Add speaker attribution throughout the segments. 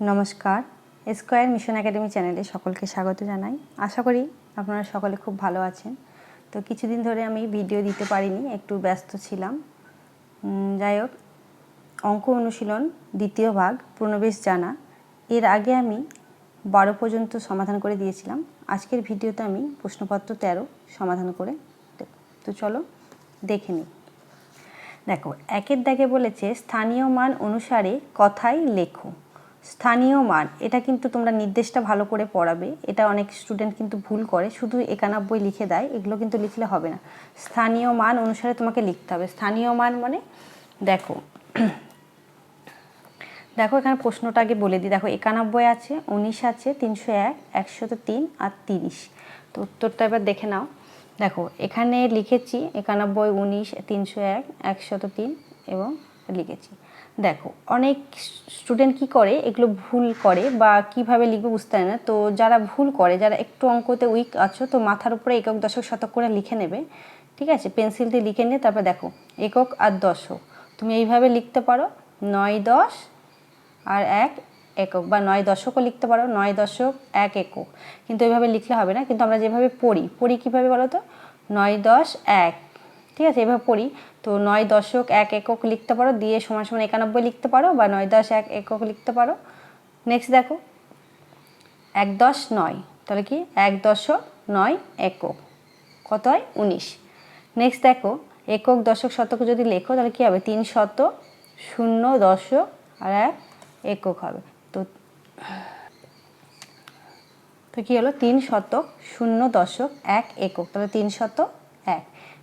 Speaker 1: নমস্কার। Square mission academy চ্যানেলে সকলকে স্বাগত জানাই। আশা করি আপনারা সকলে খুব ভালো আছেন। তো কিছুদিন ধরে আমি ভিডিও দিতে পারিনি, একটু ব্যস্ত ছিলাম। যাই হোক, অঙ্ক অনুশীলন দ্বিতীয় ভাগ প্রণবেশ জানা। এর আগে আমি বারো পর্যন্ত সমাধান করে দিয়েছিলাম। আজকের ভিডিওতে আমি প্রশ্নপত্র তেরো সমাধান করে দেব। তো চলো দেখে নিই। দেখো, একের দাগে বলেছে, স্থানীয় মান অনুসারে কথাই লেখো। স্থানীয় মান, এটা কিন্তু তোমরা নির্দেশটা ভালো করে পড়াবে। এটা অনেক স্টুডেন্ট কিন্তু ভুল করে। শুধু একানব্বই লিখে দেয়, এগুলো কিন্তু লিখলে হবে না। স্থানীয় মান অনুসারে তোমাকে লিখতে হবে। স্থানীয় মান মানে দেখো দেখো এখানে প্রশ্নটা আগে বলে দিই। দেখো, একানব্বই আছে, উনিশ আছে, তিনশো এক, একশত তিন আর তিরিশ। তো উত্তরটা এবার দেখে নাও। দেখো, এখানে লিখেছি একানব্বই, উনিশ, তিনশো এক, একশত তিন এবং লিখেছি। দেখো, অনেক স্টুডেন্ট কি করে, এগুলো ভুল করে বা কীভাবে লিখবে বুঝতে পারে না। তো যারা ভুল করে, যারা একটু অঙ্কতে উইক আছো, তো মাথার উপরে একক দশক শতক করে লিখে নেবে। ঠিক আছে? পেন্সিল দিয়ে লিখে নিয়ে তারপর দেখো, একক আর দশক। তুমি এইভাবে লিখতে পারো, নয় দশ আর এক একক বা নয় দশকও লিখতে পারো, নয় দশক, এক একক। কিন্তু এইভাবে লিখলে হবে না, কিন্তু আমরা যেভাবে পড়ি পড়ি কীভাবে বলো তো? নয় দশ, এক। ঠিক আছে, এভাবে পড়ি। তো নয় দশক এক একক লিখতে পারো, দিয়ে সমান সমান একানব্বই লিখতে পারো বা নয় দশ এক একক লিখতে পারো। নেক্সট দেখো। এক দশ নয়, তাহলে কি? এক দশক নয় একক। কত হয়? উনিশ। নেক্সট দেখো, একক দশক শতক যদি লেখো, তাহলে কী হবে? তিন শত শূন্য দশক আর এক একক হবে। তো তো কী হলো? তিন শতক শূন্য দশক এক একক। তাহলে তিন শত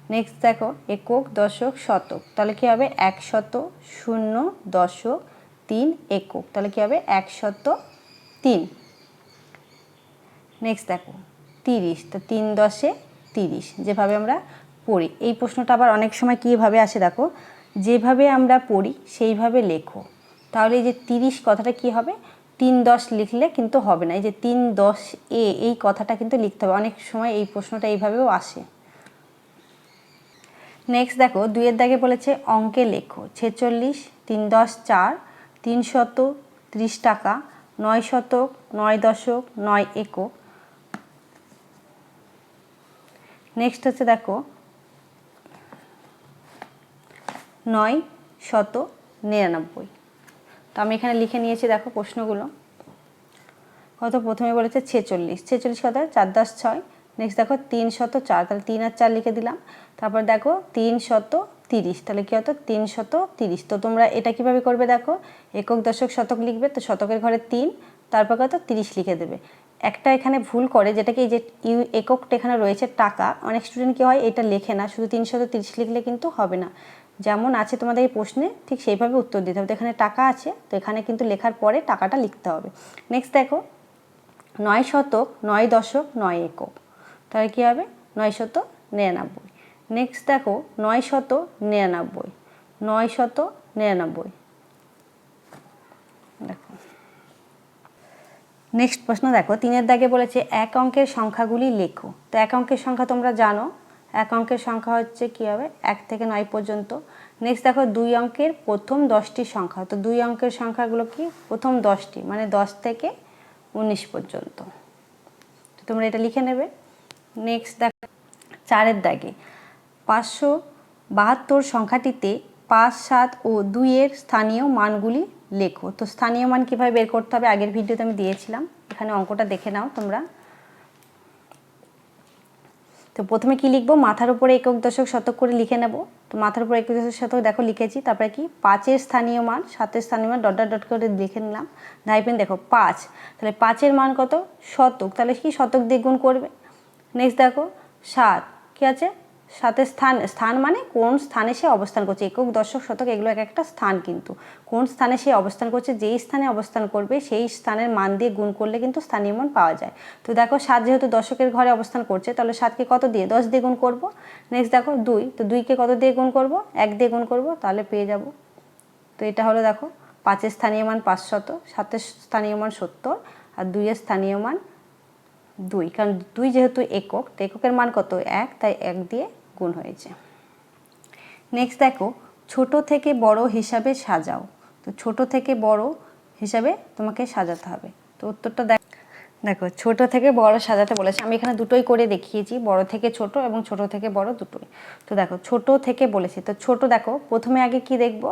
Speaker 1: নেক্সট দেখো, একক, দশক, শতক। তাহলে কী হবে? এক শত শূন্য, দশক, তিন, একক। তাহলে কী হবে? এক শত তিন। নেক্সট দেখো, তিরিশ। তো তিন দশে তিরিশ, যেভাবে আমরা পড়ি। এই প্রশ্নটা আবার অনেক সময় কীভাবে আসে দেখো? যেভাবে আমরা পড়ি, সেইভাবে লেখো। তাহলে এই যে তিরিশ কথাটা কি হবে? তিন দশ লিখলে কিন্তু হবে না। এই যে তিন দশ এ, এই কথাটা কিন্তু লিখতে হবে। অনেক সময় এই প্রশ্নটা এইভাবেও আসে। নেক্সট দেখো, দুইয়ের দাগে বলেছে অঙ্কে লেখো। ছেচল্লিশ, তিন দশ, চার, তিন শত ত্রিশ টাকা, নয় শতক, নয় দশক, নয় একক। নেক্সট হচ্ছে দেখো, নয় শত নিরানব্বই। তো আমি এখানে লিখে নিয়েছি দেখো প্রশ্নগুলো। কত প্রথমে বলেছে ছেচল্লিশ। ছেচল্লিশ কত চার দশ, ছয় নেক্সট দেখো, তিন শত চার, তাহলে তিন আর চার লিখে দিলাম। তারপর দেখো, তিন শত তিরিশ, তাহলে কী হতো? তিন শত তিরিশ। তো তোমরা এটা কীভাবে করবে দেখো? একক, দশক, শতক লিখবে, তো শতকের ঘরে তিন, তারপর কত? তিরিশ লিখে দেবে। একটা এখানে ভুল করে, যেটাকে এই যে ইউ, এককটা এখানে রয়েছে টাকা, অনেক স্টুডেন্ট কী হয়, এটা লেখে না। শুধু তিনশত তিরিশ লিখলে কিন্তু হবে না। যেমন আছে তোমাদের এই প্রশ্নে, ঠিক সেইভাবে উত্তর দিতে হবে। তো এখানে টাকা আছে, তো এখানে কিন্তু লেখার পরে টাকাটা লিখতে হবে। নেক্সট দেখো, নয় শতক, নয় দশক, নয় একক। তাহলে কী হবে? নয় শত নিরানব্বই। নেক্সট দেখো নয় শত নিরানব্বই। নয় শত নিরানব্বই। দেখো। নেক্সট প্রশ্ন দেখো, তিনের দাগে বলেছে এক অঙ্কের সংখ্যাগুলি লেখো। তো এক অঙ্কের সংখ্যা তোমরা জানো। এক অঙ্কের সংখ্যা হচ্ছে কী হবে? এক থেকে নয় পর্যন্ত। নেক্সট দেখো, দুই অঙ্কের প্রথম দশটি সংখ্যা। তো দুই অঙ্কের সংখ্যাগুলো কি? প্রথম দশটি মানে দশ থেকে উনিশ পর্যন্ত। তো তোমরা এটা লিখে নেবে। নেক্সট দেখ, চারের দাগে। পাঁচশো বাহাত্তর সংখ্যাটিতে পাঁচ, সাত ও দুইয়ের স্থানীয় মানগুলি লেখো। তো স্থানীয় মান কীভাবে বের করতে হবে আগের ভিডিওতে আমি দিয়েছিলাম। এখানে অঙ্কটা দেখে নাও তোমরা। তো প্রথমে কি লিখব? মাথার উপরে একক দশক শতক করে লিখে নেব। তো মাথার উপরে একক দশক শতক, দেখো লিখেছি, তারপরে কি? পাঁচের স্থানীয় মান, সাতের স্থানীয় মান, ডট ডট করে লিখে নিলাম। ধাইপেন দেখো, পাঁচ। তাহলে পাঁচের মান কত? শতক। তাহলে কি শতক দিয়ে গুণ করবে? নেক্সট দেখো, সাত। কী আছে? সাথে স্থান স্থান মানে কোন স্থানে সে অবস্থান করছে? একক, দশক, শতক, এগুলো এক একটা স্থান কিন্তু। কোন স্থানে সে অবস্থান করছে? যেই স্থানে অবস্থান করবে, সেই স্থানের মান দিয়ে গুণ করলে কিন্তু স্থানীয় মান পাওয়া যায়। তো দেখো, সাত যেহেতু দশকের ঘরে অবস্থান করছে, তাহলে সাতকে কত দিয়ে? দশ দিয়ে গুণ করব। নেক্সট দেখো, দুই। তো দুইকে কত দিয়ে গুণ করব? এক দিয়ে গুণ করব, তাহলে পেয়ে যাব। তো এটা হলো দেখো, পাঁচের স্থানীয় মান পাঁচশত সাতের স্থানীয় মান সত্তর, আর দুইয়ের স্থানীয় মান দুই। কারণ দুই যেহেতু একক, তো এককের মান কত? এক। তাই এক দিয়ে গুণ হয়েছে। নেক্সট দেখো, ছোট থেকে বড় হিসাবে সাজাও। তো ছোট থেকে বড় হিসাবে তোমাকে সাজাতে হবে। তো উত্তরটা দেখ দেখো, ছোট থেকে বড় সাজাতে বলেছে। আমি এখানে দুটোই করে দেখিয়েছি, বড় থেকে ছোট এবং ছোট থেকে বড় দুটোই। তো দেখো, ছোট থেকে বলেছি। তো ছোট দেখো, প্রথমে আগে কি দেখব?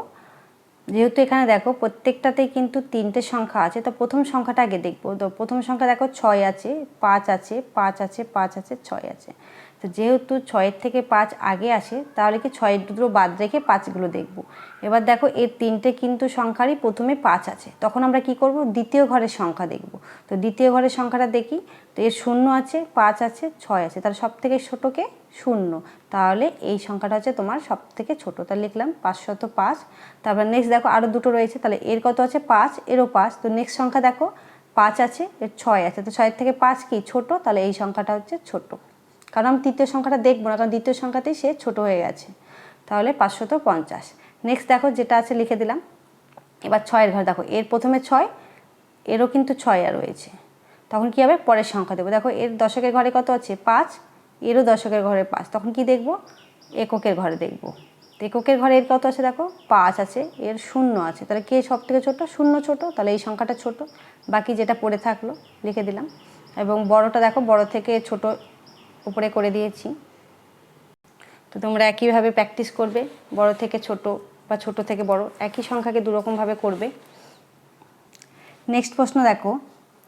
Speaker 1: যেহেতু এখানে দেখো প্রত্যেকটাতেই কিন্তু তিনটে সংখ্যা আছে, তো প্রথম সংখ্যাটা আগে দেখব। তো প্রথম সংখ্যা দেখো ছয় আছে, পাঁচ আছে পাঁচ আছে পাঁচ আছে, ছয় আছে। তো যেহেতু ছয়ের থেকে পাঁচ আগে আসে, তাহলে কি ছয়ের দুটো বাদ রেখে পাঁচগুলো দেখব। এবার দেখো এর তিনটে কিন্তু সংখ্যারই প্রথমে পাঁচ আছে। তখন আমরা কি করব? দ্বিতীয় ঘরের সংখ্যা দেখব। তো দ্বিতীয় ঘরের সংখ্যাটা দেখি। তো এর শূন্য আছে, পাঁচ আছে, ছয় আছে। তাহলে সব থেকে ছোটোকে শূন্য। তাহলে এই সংখ্যাটা হচ্ছে তোমার সব থেকে ছোটো। তাহলে লিখলাম পাঁচশত পাঁচ। তারপর নেক্সট দেখো আরও দুটো রয়েছে। তাহলে এর কত আছে? পাঁচ, এরও পাঁচ। তো নেক্সট সংখ্যা দেখো, পাঁচ আছে, এর ছয় আছে। তো ছয়ের থেকে পাঁচ কি? ছোট। তাহলে এই সংখ্যাটা হচ্ছে ছোট। কারণ আমি তৃতীয় সংখ্যাটা দেখব না, কারণ দ্বিতীয় সংখ্যাতেই সে ছোট হয়ে গেছে। তাহলে পাঁচশত পঞ্চাশ। নেক্সট দেখো যেটা আছে লিখে দিলাম। এবার ছয়ের ঘর দেখো, এর প্রথমে ছয়, এরও কিন্তু ছয় আর রয়েছে। তখন কী হবে? পরের সংখ্যা দেবো। দেখো, এর দশকের ঘরে কত আছে? পাঁচ, এরও দশকের ঘরে পাঁচ। তখন কি দেখব? এককের ঘরে দেখব। এককের ঘরে এর কত আছে দেখো? পাঁচ আছে, এর শূন্য আছে। তাহলে কে সব থেকে ছোটো? শূন্য ছোট। তাহলে এই সংখ্যাটা ছোট। বাকি যেটা পড়ে থাকল, লিখে দিলাম। এবং বড়টা দেখো, বড় থেকে ছোট উপরে করে দিয়েছি। তো তোমরা একইভাবে প্র্যাকটিস করবে, বড় থেকে ছোট বা ছোট থেকে বড়, একই সংখ্যাকে দুরকমভাবে করবে। নেক্সট প্রশ্ন দেখো,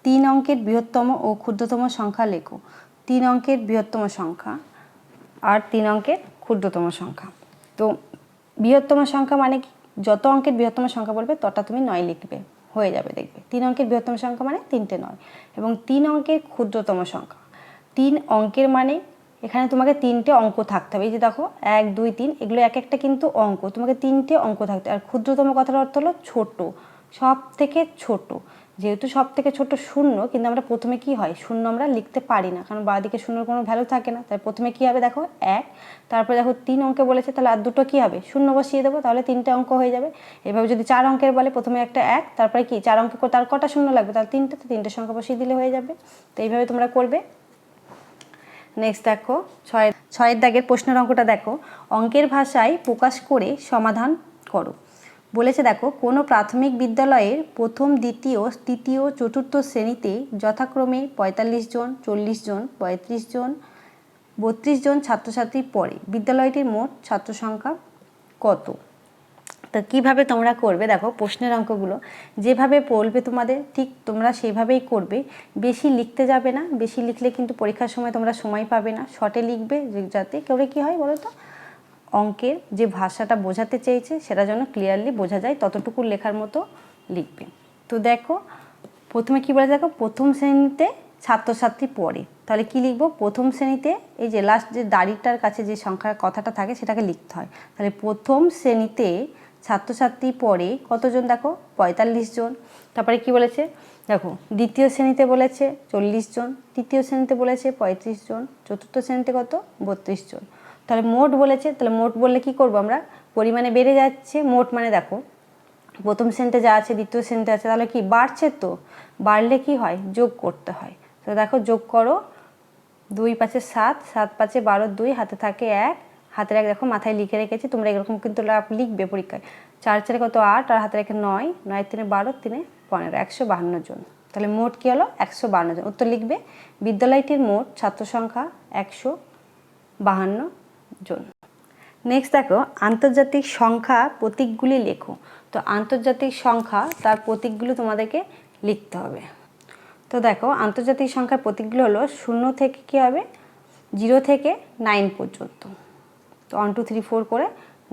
Speaker 1: তিন অঙ্কের বৃহত্তম ও ক্ষুদ্রতম সংখ্যা লেখো। তিন অঙ্কের বৃহত্তম সংখ্যা আর তিন অঙ্কের ক্ষুদ্রতম সংখ্যা। তো বৃহত্তম সংখ্যা মানে কি? যত অঙ্কের বৃহত্তম সংখ্যা বলবে তটা তুমি নয় লিখবে, হয়ে যাবে দেখবে। তিন অঙ্কের বৃহত্তম সংখ্যা মানে তিনটে নয়। এবং তিন অঙ্কের ক্ষুদ্রতম সংখ্যা তিন অঙ্কের মানে এখানে তোমাকে তিনটে অঙ্ক থাকতে হবে। এই যে দেখো, এক, দুই, তিন, এগুলো এক একটা কিন্তু অঙ্ক। তোমাকে তিনটে অঙ্ক থাকতে আর ক্ষুদ্রতম কথার অর্থ হলো ছোট সব থেকে ছোট। যেহেতু সব থেকে ছোট শূন্য, কিন্তু আমরা প্রথমে কি হয়? শূন্য আমরা লিখতে পারি না, কারণ বাঁদিকে শূন্যর কোনো ভ্যালু থাকে না। তাই প্রথমে কি হবে দেখো? এক, তারপরে দেখো তিন অঙ্কে বলেছে, তাহলে আর দুটো কী হবে? শূন্য বসিয়ে দেবো, তাহলে তিনটে অঙ্ক হয়ে যাবে। এভাবে যদি চার অঙ্কের বলে, প্রথমে একটা এক, তারপরে কি? চার অঙ্কে তার কটা শূন্য লাগবে? তাহলে তিনটে, তো তিনটে সংখ্যা বসিয়ে দিলে হয়ে যাবে। তো এইভাবে তোমরা করবে। নেক্সট দেখো, ছয়, ছয়ের দাগের প্রশ্নের অঙ্কটা দেখো। অঙ্কের ভাষায় প্রকাশ করে সমাধান করো। বলেছে দেখো, কোনো প্রাথমিক বিদ্যালয়ের প্রথম, দ্বিতীয়, তৃতীয়, চতুর্থ শ্রেণীতে যথাক্রমে পঁয়তাল্লিশ জন, চল্লিশ জন, পঁয়ত্রিশ জন, বত্রিশ জন ছাত্রছাত্রী পড়ে। বিদ্যালয়টির মোট ছাত্র সংখ্যা কত? তো কীভাবে তোমরা করবে? দেখো, প্রশ্নের অঙ্কগুলো। যেভাবে পড়বে তোমাদের, ঠিক তোমরা সেভাবেই করবে। বেশি লিখতে যাবে না। বেশি লিখলে কিন্তু পরীক্ষার সময় তোমরা সময় পাবে না। শর্টে লিখবে যাতে কেউরে কী হয় বলো তো অঙ্কের যে ভাষাটা বোঝাতে চেয়েছে, সেটা যেন ক্লিয়ারলি বোঝা যায়, ততটুকু লেখার মতো লিখবে। তো দেখো, প্রথমে কী বলে দেখো? প্রথম শ্রেণীতে ছাত্রছাত্রী পড়ে। তাহলে কি লিখব? প্রথম শ্রেণীতে এই যে লাস্ট যে দাড়িটার কাছে যে সংখ্যার কথাটা থাকে, সেটাকে লিখতে হয়। তাহলে প্রথম শ্রেণীতে ছাত্রছাত্রী পড়ে কতজন দেখো? পঁয়তাল্লিশ জন। তারপরে কি বলেছে? দেখো, দ্বিতীয় শ্রেণীতে বলেছে চল্লিশ জন, তৃতীয় শ্রেণীতে বলেছে পঁয়ত্রিশ জন, চতুর্থ শ্রেণীতে কত? বত্রিশ জন। তাহলে মোট বলেছে, তাহলে মোট বললে কি করব আমরা? পরিমাণে বেড়ে যাচ্ছে, মোট মানে দেখো, প্রথম শ্রেণীতে যা আছে, দ্বিতীয় শ্রেণীতে আছে, তাহলে কি বাড়ছে তো? বাড়লে কি হয়? যোগ করতে হয়। তো দেখো যোগ করো, দুই পাঁচে সাত সাত পাঁচে বারো, দুই, হাতে থাকে এক হাতের এক দেখো মাথায় লিখে রেখেছি, তোমরা এরকম কিন্তু লিখবে পরীক্ষায়। চার চারে কত? আট, আর হাতে রেখে নয় নয় তিনে বারো, তিনে পনেরো, একশো বাহান্ন জন। তাহলে মোট কী হলো? একশো বাহান্ন জন। উত্তর লিখবে, বিদ্যালয়টির মোট ছাত্র সংখ্যা একশো বাহান্ন জন। নেক্সট দেখো, আন্তর্জাতিক সংখ্যা প্রতীকগুলি লেখো। তো আন্তর্জাতিক সংখ্যা, তার প্রতীকগুলো তোমাদেরকে লিখতে হবে। তো দেখো, আন্তর্জাতিক সংখ্যার প্রতীকগুলো হলো শূন্য থেকে কী হবে? জিরো থেকে নাইন পর্যন্ত। তো ওয়ান টু থ্রি ফোর করে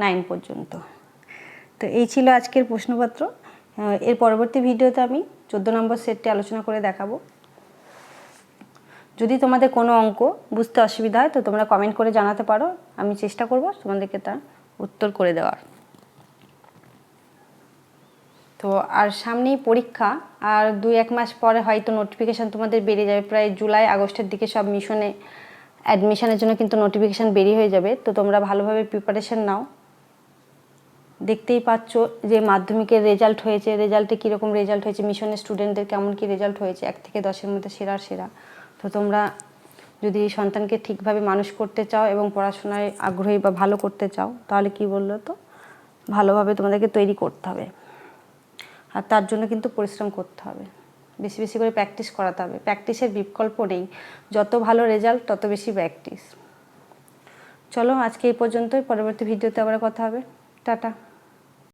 Speaker 1: নাইন পর্যন্ত। তো এই ছিল আজকের প্রশ্নপত্র। এর পরবর্তী ভিডিওতে আমি চোদ্দ নম্বর সেটটি আলোচনা করে দেখাবো। যদি তোমাদের কোনো অঙ্ক বুঝতে অসুবিধা হয়, তো তোমরা কমেন্ট করে জানাতে পারো। আমি চেষ্টা করব তোমাদেরকে তার উত্তর করে দেওয়ার। তো আর সামনেই পরীক্ষা, আর দুই, এক মাস পরে হয়তো নোটিফিকেশান তোমাদের বেড়ে যাবে। প্রায় জুলাই, আগস্টের দিকে সব মিশনে অ্যাডমিশনের জন্য কিন্তু নোটিফিকেশান বেরিয়ে হয়ে যাবে। তো তোমরা ভালোভাবে প্রিপারেশান নাও। দেখতেই পাচ্ছ যে মাধ্যমিকের রেজাল্ট হয়েছে। রেজাল্টে কীরকম রেজাল্ট হয়েছে? মিশনের স্টুডেন্টদের কেমন কী রেজাল্ট হয়েছে? এক থেকে দশের মধ্যে সেরা সেরা। তো তোমরা যদি সন্তানকে ঠিকভাবে মানুষ করতে চাও এবং পড়াশোনায় আগ্রহী বা ভালো করতে চাও, তাহলে কি বলল তো? ভালোভাবে তোমাদেরকে তৈরি করতে হবে। আর তার জন্য কিন্তু পরিশ্রম করতে হবে। বেশি বেশি করে প্র্যাকটিস করাতে হবে। প্র্যাকটিসের বিকল্প নেই। যত ভালো রেজাল্ট তত বেশি প্র্যাকটিস চলো আজকে এই পর্যন্তই। পরবর্তী ভিডিওতে আবার কথা হবে। টাটা।